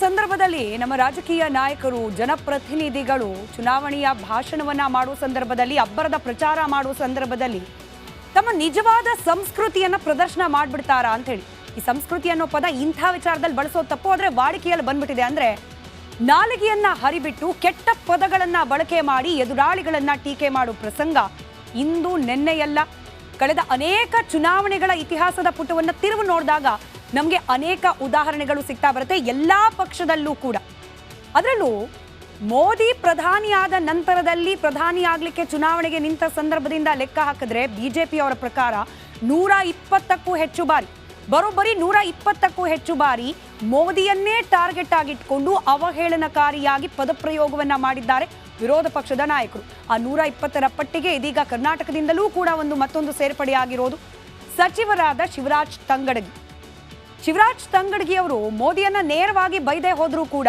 ಸಂದರ್ಭದಲ್ಲಿ ನಮ್ಮ ರಾಜಕೀಯ ನಾಯಕರು, ಜನಪ್ರತಿನಿಧಿಗಳು ಚುನಾವಣೆಯ ಭಾಷಣವನ್ನ ಮಾಡುವ ಸಂದರ್ಭದಲ್ಲಿ, ಅಬ್ಬರದ ಪ್ರಚಾರ ಮಾಡುವ ಸಂದರ್ಭದಲ್ಲಿ ತಮ್ಮ ನಿಜವಾದ ಸಂಸ್ಕೃತಿಯನ್ನ ಪ್ರದರ್ಶನ ಮಾಡ್ಬಿಡ್ತಾರಾ ಅಂತ ಹೇಳಿ ಈ ಸಂಸ್ಕೃತಿ ಅನ್ನೋ ಪದ ಇಂಥ ವಿಚಾರದಲ್ಲಿ ಬಳಸೋ ತಪ್ಪು ಆದ್ರೆ ವಾಡಿಕೆಯಲ್ಲಿ ಬಂದ್ಬಿಟ್ಟಿದೆ ಅಂದ್ರೆ ನಾಲಿಗೆಯನ್ನ ಹರಿಬಿಟ್ಟು ಕೆಟ್ಟ ಪದಗಳನ್ನ ಬಳಕೆ ಮಾಡಿ ಎದುರಾಳಿಗಳನ್ನ ಟೀಕೆ ಮಾಡುವ ಪ್ರಸಂಗ ಇಂದು ನಿನ್ನೆಯಲ್ಲ. ಕಳೆದ ಅನೇಕ ಚುನಾವಣೆಗಳ ಇತಿಹಾಸದ ಪುಟವನ್ನ ತಿರುವು ನೋಡಿದಾಗ ನಮಗೆ ಅನೇಕ ಉದಾಹರಣೆಗಳು ಸಿಗ್ತಾ ಬರುತ್ತೆ, ಎಲ್ಲ ಪಕ್ಷದಲ್ಲೂ ಕೂಡ. ಅದರಲ್ಲೂ ಮೋದಿ ಪ್ರಧಾನಿಯಾದ ನಂತರದಲ್ಲಿ ಪ್ರಧಾನಿ ಆಗ್ಲಿಕ್ಕೆ ಚುನಾವಣೆಗೆ ನಿಂತ ಸಂದರ್ಭದಿಂದ ಲೆಕ್ಕ ಹಾಕಿದ್ರೆ ಬಿಜೆಪಿ ಅವರ ಪ್ರಕಾರ ನೂರ ಇಪ್ಪತ್ತಕ್ಕೂ ಹೆಚ್ಚು ಬಾರಿ, ಬರೋಬ್ಬರಿ ನೂರ ಇಪ್ಪತ್ತಕ್ಕೂ ಹೆಚ್ಚು ಬಾರಿ ಮೋದಿಯನ್ನೇ ಟಾರ್ಗೆಟ್ ಆಗಿಟ್ಕೊಂಡು ಅವಹೇಳನಕಾರಿಯಾಗಿ ಪದಪ್ರಯೋಗವನ್ನ ಮಾಡಿದ್ದಾರೆ ವಿರೋಧ ಪಕ್ಷದ ನಾಯಕರು. ಆ ನೂರ ಇಪ್ಪತ್ತರ ಪಟ್ಟಿಗೆ ಇದೀಗ ಕರ್ನಾಟಕದಿಂದಲೂ ಕೂಡ ಒಂದು ಮತ್ತೊಂದು ಸೇರ್ಪಡೆಯಾಗಿರೋದು. ಸಚಿವರಾದ ಶಿವರಾಜ್ ತಂಗಡಗಿ. ಶಿವರಾಜ್ ತಂಗಡಗಿ ಅವರು ಮೋದಿಯನ್ನ ನೇರವಾಗಿ ಬೈದೇ ಹೋದ್ರೂ ಕೂಡ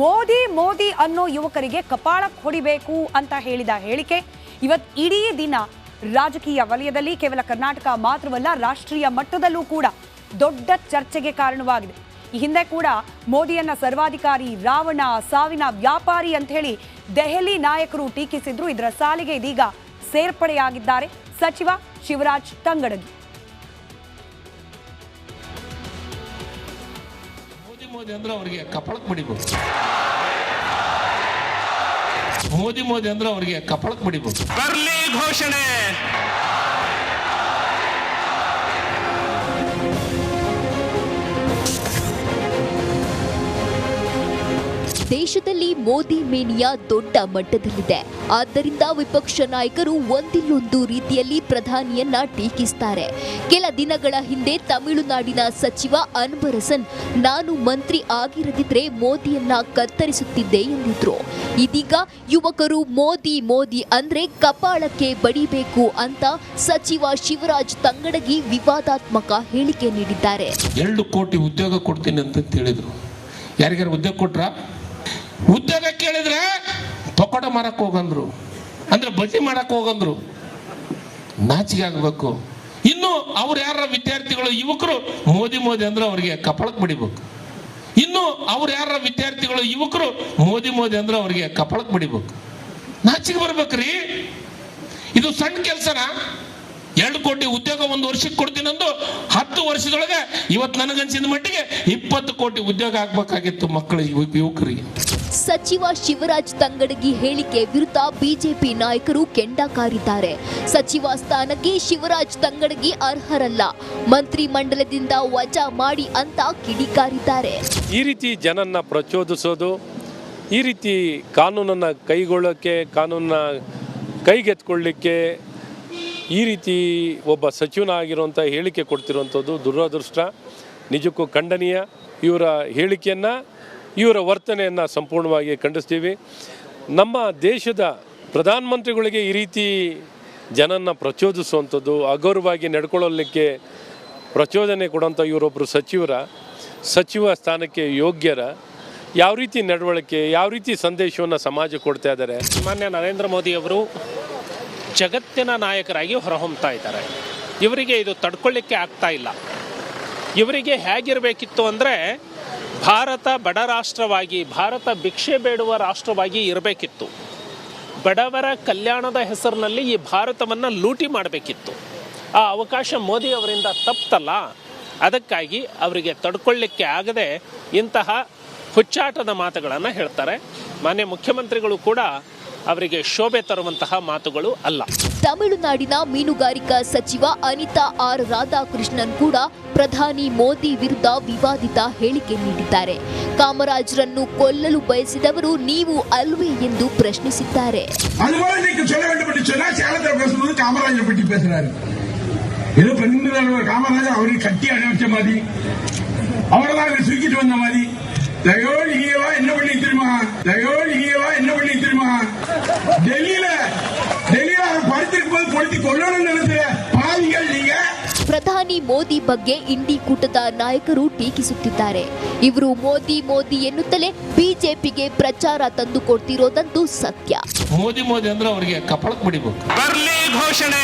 ಮೋದಿ ಮೋದಿ ಅನ್ನೋ ಯುವಕರಿಗೆ ಕಪಾಳ ಹೊಡಿಬೇಕು ಅಂತ ಹೇಳಿದ ಹೇಳಿಕೆ. ಇವತ್ ಇಡೀ ದಿನ ರಾಜಕೀಯ ವಲಯದಲ್ಲಿ ಕೇವಲ ಕರ್ನಾಟಕ ಮಾತ್ರವಲ್ಲ, ರಾಷ್ಟ್ರೀಯ ಮಟ್ಟದಲ್ಲೂ ಕೂಡ ದೊಡ್ಡ ಚರ್ಚೆಗೆ ಕಾರಣವಾಗಿದೆ. ಈ ಹಿಂದೆ ಕೂಡ ಮೋದಿಯನ್ನ ಸರ್ವಾಧಿಕಾರಿ ರಾವಣ, ಸಾವಿನ ವ್ಯಾಪಾರಿ ಅಂತ ಹೇಳಿ ದೆಹಲಿ ನಾಯಕರು ಟೀಕಿಸಿದ್ರು. ಇದರ ಸಾಲಿಗೆ ಇದೀಗ ಸೇರ್ಪಡೆಯಾಗಿದ್ದಾರೆ ಸಚಿವ ಶಿವರಾಜ್ ತಂಗಡಗಿ. ಮೋದಿ ಅಂದ್ರೆ ಅವ್ರಿಗೆ ಕಪಾಳಕ್ಕೆ ಬಡಿಬೇಕು ಮೋದಿ ಮೋದಿ ಅಂದ್ರೆ ಅವ್ರಿಗೆ ಕಪಾಳಕ್ಕೆ ಬಡಿಬೇಕು ಬರ್ಲಿ ಘೋಷಣೆ. ದೇಶದಲ್ಲಿ ಮೋದಿ ಮೇನಿಯಾ ದೊಡ್ಡ ಮಟ್ಟದಲ್ಲಿದೆ. ಆದ್ದರಿಂದ ವಿಪಕ್ಷ ನಾಯಕರು ಒಂದಿಲ್ಲೊಂದು ರೀತಿಯಲ್ಲಿ ಪ್ರಧಾನಿಯನ್ನ ಟೀಕಿಸ್ತಾರೆ. ಕೆಲ ದಿನಗಳ ಹಿಂದೆ ತಮಿಳುನಾಡಿನ ಸಚಿವ ಅನ್ಬರಸನ್ ನಾನು ಮಂತ್ರಿ ಆಗಿರದಿದ್ರೆ ಮೋದಿಯನ್ನ ಕತ್ತರಿಸುತ್ತಿದ್ದೆ ಎಂದಿದ್ರು. ಇದೀಗ ಯುವಕರು ಮೋದಿ ಮೋದಿ ಅಂದ್ರೆ ಕಪಾಳಕ್ಕೆ ಬಡಿಬೇಕು ಅಂತ ಸಚಿವ ಶಿವರಾಜ್ ತಂಗಡಗಿ ವಿವಾದಾತ್ಮಕ ಹೇಳಿಕೆ ನೀಡಿದ್ದಾರೆ. ಎರಡು ಕೋಟಿ ಉದ್ಯೋಗ ಕೊಡ್ತೀನಿ ಅಂತ ಹೇಳಿದ್ರು. ಯಾರಿಗಾರು ಉದ್ಯೋಗ ಕೊಟ್ರ? ಉದ್ಯೋಗ ಕೇಳಿದ್ರೆ ಪಕೋಡ ಮಾರಕ್ ಹೋಗಂದ್ರು. ಅಂದ್ರೆ ಬಜ್ಜಿ ಮಾಡಕ್ ಹೋಗಂದ್ರು. ನಾಚಿಕೆ ಆಗ್ಬೇಕು. ಇನ್ನು ಅವ್ರು ಯಾರ ವಿದ್ಯಾರ್ಥಿಗಳು ಯುವಕರು, ಮೋದಿ ಮೋದಿ ಅಂದ್ರೆ ಅವ್ರಿಗೆ ಕಪಳಕ್ಕೆ ಬಡಿಬೇಕು. ಇನ್ನು ಅವ್ರು ಯಾರ ವಿದ್ಯಾರ್ಥಿಗಳು ಯುವಕರು, ಮೋದಿ ಮೋದಿ ಅಂದ್ರೆ ಅವ್ರಿಗೆ ಕಪಳಕ್ಕೆ ಬಡಿಬೇಕು. ನಾಚಿಕೆ ಬರ್ಬೇಕ್ರಿ. ಇದು ಸಣ್ಣ ಕೆಲಸನಾ. ಎರಡು ಕೋಟಿ ಉದ್ಯೋಗ ಒಂದು ವರ್ಷಕ್ಕೆ ಕೊಡ್ತೀನಂದು ಹತ್ತು ವರ್ಷದೊಳಗೆ ಇವತ್ತು ನನಗನ್ಸಿದ ಮಟ್ಟಿಗೆ ಇಪ್ಪತ್ತು ಕೋಟಿ ಉದ್ಯೋಗ ಆಗ್ಬೇಕಾಗಿತ್ತು ಮಕ್ಕಳಿಗೆ ಯುವ- ಯುವಕರಿಗೆ. ಸಚಿವ ಶಿವರಾಜ್ ತಂಗಡಗಿ ಹೇಳಿಕೆ ವಿರುದ್ಧ ಬಿಜೆಪಿ ನಾಯಕರು ಕೆಂಡ ಕಾರಿದ್ದಾರೆ ಸಚಿವ ಸ್ಥಾನಕ್ಕೆ ಶಿವರಾಜ್ ತಂಗಡಗಿ ಅರ್ಹರಲ್ಲ. ಮಂತ್ರಿ ಮಂಡಲದಿಂದ ವಜಾ ಮಾಡಿ ಅಂತ ಕಿಡಿಕಾರಿದ್ದಾರೆ. ಈ ರೀತಿ ಜನನ್ನ ಪ್ರಚೋದಿಸೋದು, ಈ ರೀತಿ ಕಾನೂನನ್ನು ಕೈಗೊಳ್ಳೋಕ್ಕೆ ಕಾನೂನನ್ನ ಕೈಗೆತ್ಕೊಳ್ಳಿಕ್ಕೆ ಈ ರೀತಿ ಒಬ್ಬ ಸಚಿವನ ಆಗಿರುವಂಥ ಹೇಳಿಕೆ ಕೊಡ್ತಿರುವಂಥದ್ದು ದುರದೃಷ್ಟ, ನಿಜಕ್ಕೂ ಖಂಡನೀಯ. ಇವರ ಹೇಳಿಕೆಯನ್ನು ಇವರ ವರ್ತನೆಯನ್ನು ಸಂಪೂರ್ಣವಾಗಿ ಖಂಡಿಸ್ತೀವಿ. ನಮ್ಮ ದೇಶದ ಪ್ರಧಾನಮಂತ್ರಿಗಳಿಗೆ ಈ ರೀತಿ ಜನನ್ನ ಪ್ರಚೋದಿಸುವಂಥದ್ದು, ಅಗೌರವವಾಗಿ ನಡ್ಕೊಳ್ಳಲಿಕ್ಕೆ ಪ್ರಚೋದನೆ ಕೊಡುವಂಥ ಇವರೊಬ್ಬರು ಸಚಿವರ, ಸಚಿವ ಸ್ಥಾನಕ್ಕೆ ಯೋಗ್ಯರ ಯಾವ ರೀತಿ ನಡವಳಿಕೆ, ಯಾವ ರೀತಿ ಸಂದೇಶವನ್ನು ಸಮಾಜ ಕೊಡ್ತಾ ಇದ್ದಾರೆ? ಮಾನ್ಯ ನರೇಂದ್ರ ಮೋದಿ ಅವರು ಜಗತ್ತಿನ ನಾಯಕರಾಗಿ ಹೊರಹೊಮ್ತಾ ಇದ್ದಾರೆ. ಇವರಿಗೆ ಇದು ತಡ್ಕೊಳ್ಳಿಕ್ಕೆ ಆಗ್ತಾ ಇಲ್ಲ. ಇವರಿಗೆ ಹೇಗಿರಬೇಕಿತ್ತು ಅಂದರೆ ಭಾರತ ಬಡ ರಾಷ್ಟ್ರವಾಗಿ, ಭಾರತ ಭಿಕ್ಷೆ ಬೇಡುವ ರಾಷ್ಟ್ರವಾಗಿ ಇರಬೇಕಿತ್ತು. ಬಡವರ ಕಲ್ಯಾಣದ ಹೆಸರಿನಲ್ಲಿ ಈ ಭಾರತವನ್ನು ಲೂಟಿ ಮಾಡಬೇಕಿತ್ತು. ಆ ಅವಕಾಶ ಮೋದಿ ಅವರಿಂದ ತಪ್ಪಲ್ಲ ಅದಕ್ಕಾಗಿ ಅವರಿಗೆ ತಡ್ಕೊಳ್ಳಿಕ್ಕೆ ಆಗದೆ ಇಂತಹ ಹುಚ್ಚಾಟದ ಮಾತುಗಳನ್ನು ಹೇಳ್ತಾರೆ. ಮಾನ್ಯ ಮುಖ್ಯಮಂತ್ರಿಗಳು ಕೂಡ ಅವರಿಗೆ ಶೋಭೆ ತರುವಂತಹ ಮಾತುಗಳು ಅಲ್ಲ ತಮಿಳುನಾಡಿನ ಮೀನುಗಾರಿಕಾ ಸಚಿವ ಅನಿತಾ ಆರ್ ರಾಧಾಕೃಷ್ಣನ್ ಕೂಡ ಪ್ರಧಾನಿ ಮೋದಿ ವಿರುದ್ಧ ವಿವಾದಿತ ಹೇಳಿಕೆ ನೀಡಿದ್ದಾರೆ ಕಾಮರಾಜರನ್ನು ಕೊಲ್ಲಲು ಬಯಸಿದವರು ನೀವು ಅಲ್ವೇ ಎಂದು ಪ್ರಶ್ನಿಸಿದ್ದಾರೆ அதுபோல இன்னைக்கு சொல்ல வேண்டும் என்று சொன்னா சேலத்தில் பேசும்போது காமராஜரை பற்றி பேசுறாரு ஏதோ பெருந்தலைவர் காமராஜர் அவருக்கு கட்டி அணைச்ச மாதிரி அவரெல்லாம் இவர் தூக்கிட்டு வந்த மாதிரி தயோ நீங்கவா என்ன பண்ணி தெரியுமா தயோ நீங்கவா என்ன பண்ணி தெரியுமா டெல்லியில டெல்லியில அவர் படுத்திருக்கும் போது பொழுத்தி கொல்லணும்னு நினைச்ச பாவிகள் நீங்க ಪ್ರಧಾನಿ ಮೋದಿ ಬಗ್ಗೆ ಇಂಡಿ ಕೂಟದ ನಾಯಕರು ಟೀಕಿಸುತ್ತಿದ್ದಾರೆ ಇವರು ಮೋದಿ ಮೋದಿ ಎನ್ನುತ್ತಲೇ ಬಿಜೆಪಿಗೆ ಪ್ರಚಾರ ತಂದುಕೊಡ್ತಿರೋದಂತೂ ಸತ್ಯ ಮೋದಿ ಮೋದಿ ಅಂದ್ರೆ ಅವ್ರಿಗೆ ಕಪಾಳಕ್ಕೆ ಬಡಿಬೇಕು ಬರ್ಲಿ ಘೋಷಣೆ